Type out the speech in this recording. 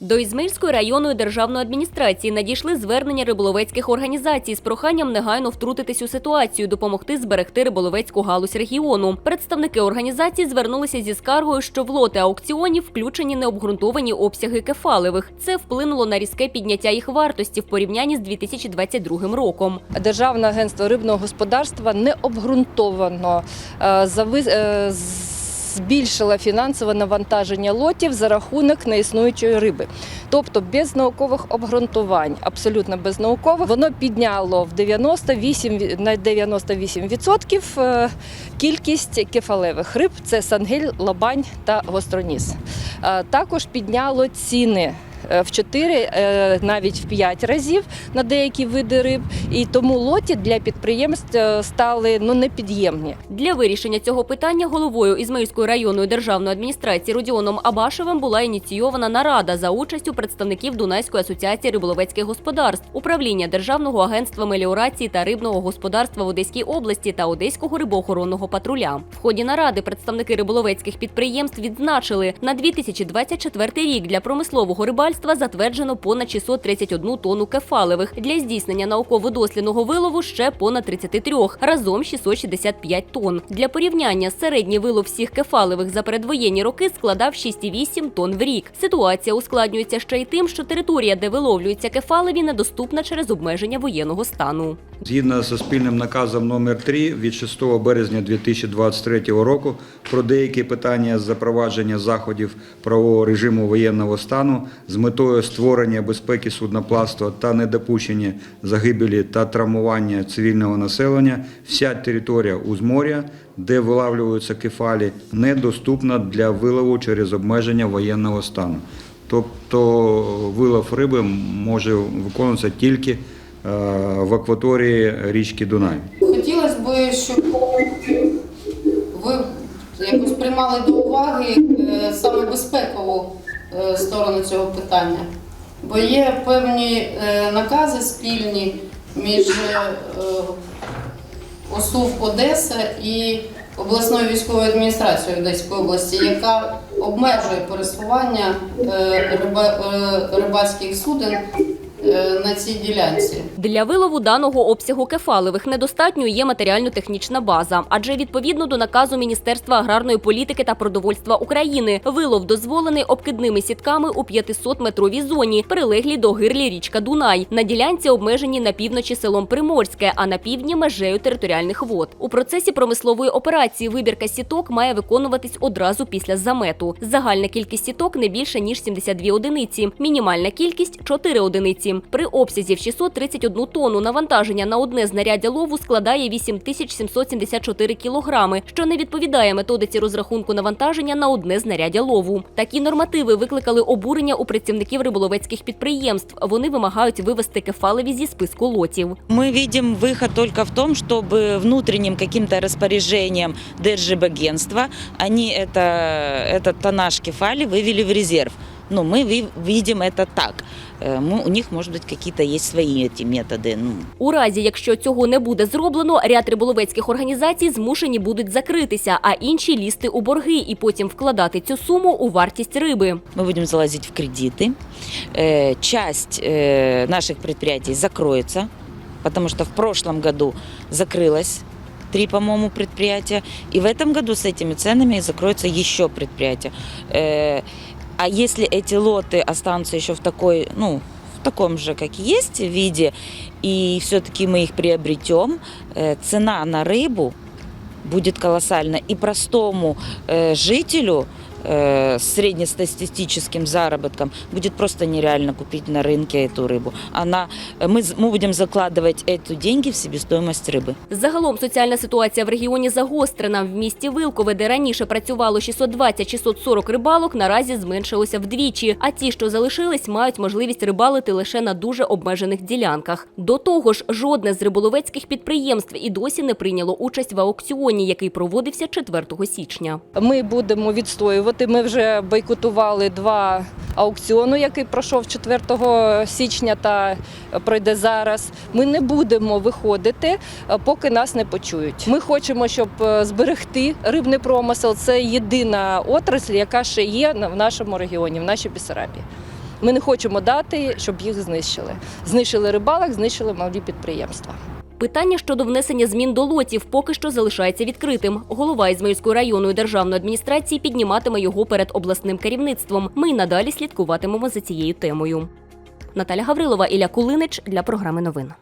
До Ізмаїльської районної державної адміністрації надійшли звернення риболовецьких організацій з проханням негайно втрутитись у ситуацію, допомогти зберегти риболовецьку галузь регіону. Представники організацій звернулися зі скаргою, що в лоти аукціонів включені необґрунтовані обсяги кефалевих. Це вплинуло на різке підняття їх вартості в порівнянні з 2022 роком. Державне агентство рибного господарства необґрунтовано е, е, фінансове навантаження лотів за рахунок неіснуючої риби. Тобто без наукових обґрунтувань, абсолютно без наукових, воно підняло в 98, ві- на 98% е, кількість кефалевих риб це сангель, лабань та гостроніс. Е, Також підняло ціни в 4, е, навіть в 5 разів на деякі види риб, і тому лоті для підприємств е, стали ну непід'ємні. Для вирішення цього питання головою Ізмаїльської районної державної адміністрації Родіоном Абашевим була ініційована нарада за участю представників Дунайської асоціації риболовецьких господарств, управління Державного агентства меліорації та рибного господарства в Одеській області та Одеського рибоохоронного патруля. В ході наради представники риболовецьких підприємств відзначили, на 2024 рік для промислового рибальства затверджено понад 631 тонну кефалевих. Для здійснення науково-дослідного вилову ще понад 33, разом 665 тонн. Для порівняння середній вилов всіх кефалевих за передвоєнні роки складав 6,8 тонн в рік. Ситуація ускладнюється ще й тим, що територія, де виловлюються кефалеві, недоступна через обмеження воєнного стану. Згідно з спільним наказом номер 3 від 6 березня 2023 року про деякі питання запровадження заходів правового режиму воєнного стану з метою створення безпеки судноплавства та недопущення загибелі та травмування цивільного населення, вся територія узморя, де вилавлюються кефалі, недоступна для вилову через обмеження воєнного стану. Тобто вилов риби може виконуватися тільки в акваторії річки Дунай. Хотілося б, щоб ви якось приймали до уваги е, саме безпекову е, сторону цього питання. Бо є певні е, накази спільні між е, ОСУВ Одеса і обласною військовою адміністрацією Одеської області, яка обмежує пересування е, риба, е, рибацьких суден е, на цій ділянці. Для вилову даного обсягу кефалевих недостатньою є матеріально-технічна база, адже відповідно до наказу Міністерства аграрної політики та продовольства України вилов дозволений обкидними сітками у 500-метровій зоні, прилеглій до гирлі річка Дунай. На ділянці обмежені на півночі селом Приморське, а на півдні межею територіальних вод. У процесі промислової операції вибірка сіток має виконуватись одразу після замету. Загальна кількість сіток не більше ніж 72 одиниці, мінімальна кількість 4 одиниці. При обсязі в 631 тонну навантаження на одне знаряддя лову складає 8774 кілограми, що не відповідає методиці розрахунку навантаження на одне знаряддя лову. Такі нормативи викликали обурення у працівників риболовецьких підприємств. Вони вимагають вивести кефалеві зі списку лотів. Мы видим выход только в том, чтобы внутренним каким-то распоряжением Держибагентства они это, этот тоннаж кефали вывели в резерв. Ну, мы ви- видим это так. Э, мы- у них, может быть, какие-то есть свои эти методы. Ну, У разі, якщо цього не буде зроблено, ряд риболовецьких організацій змушені будуть закритися, а інші лізти у борги і потім вкладати цю суму у вартість риби. мы будем залазить в кредиты. Э, часть э, наших предприятий закроется, потому что в прошлом году закрылось три, по-моему, предприятия. И в этом году с этими ценами закроется еще предприятие. Э, а если эти лоты останутся еще в такой, ну, в таком же, как и есть, виде, и все-таки мы их приобретем, э, цена на рыбу будет колоссальна. И простому э, жителю э, с среднестатистическим заработком будет просто нереально купить на рынке эту рыбу. Она, мы, з- мы будем закладывать эти деньги в себестоимость рыбы. Загалом соціальна ситуація в регіоні загострена. В місті Вилкове, де раніше працювало 620-640 рибалок, наразі зменшилося вдвічі. А ті, що залишились, мають можливість рибалити лише на дуже обмежених ділянках. До того ж, жодне з риболовецьких підприємств і досі не прийняло участь в аукціоні, який проводився 4 січня. Ми будемо відстоювати. ми вже бойкотували два аукціону, який пройшов 4 січня та пройде зараз. Ми не будемо виходити, е, поки нас не почують. Ми хочемо, щоб е, зберегти рибний промисел. Це єдина отрасль, яка ще є в нашому регіоні, в нашій Бісарабії. Ми не хочемо дати, щоб їх знищили. Знищили рибалок, знищили малі підприємства. Питання щодо внесення змін до лотів поки що залишається відкритим. Голова Ізмаїльської районної державної адміністрації підніматиме його перед обласним керівництвом. Ми й надалі слідкуватимемо за цією темою. Наталя Гаврилова, Ілля Кулинич для програми новин.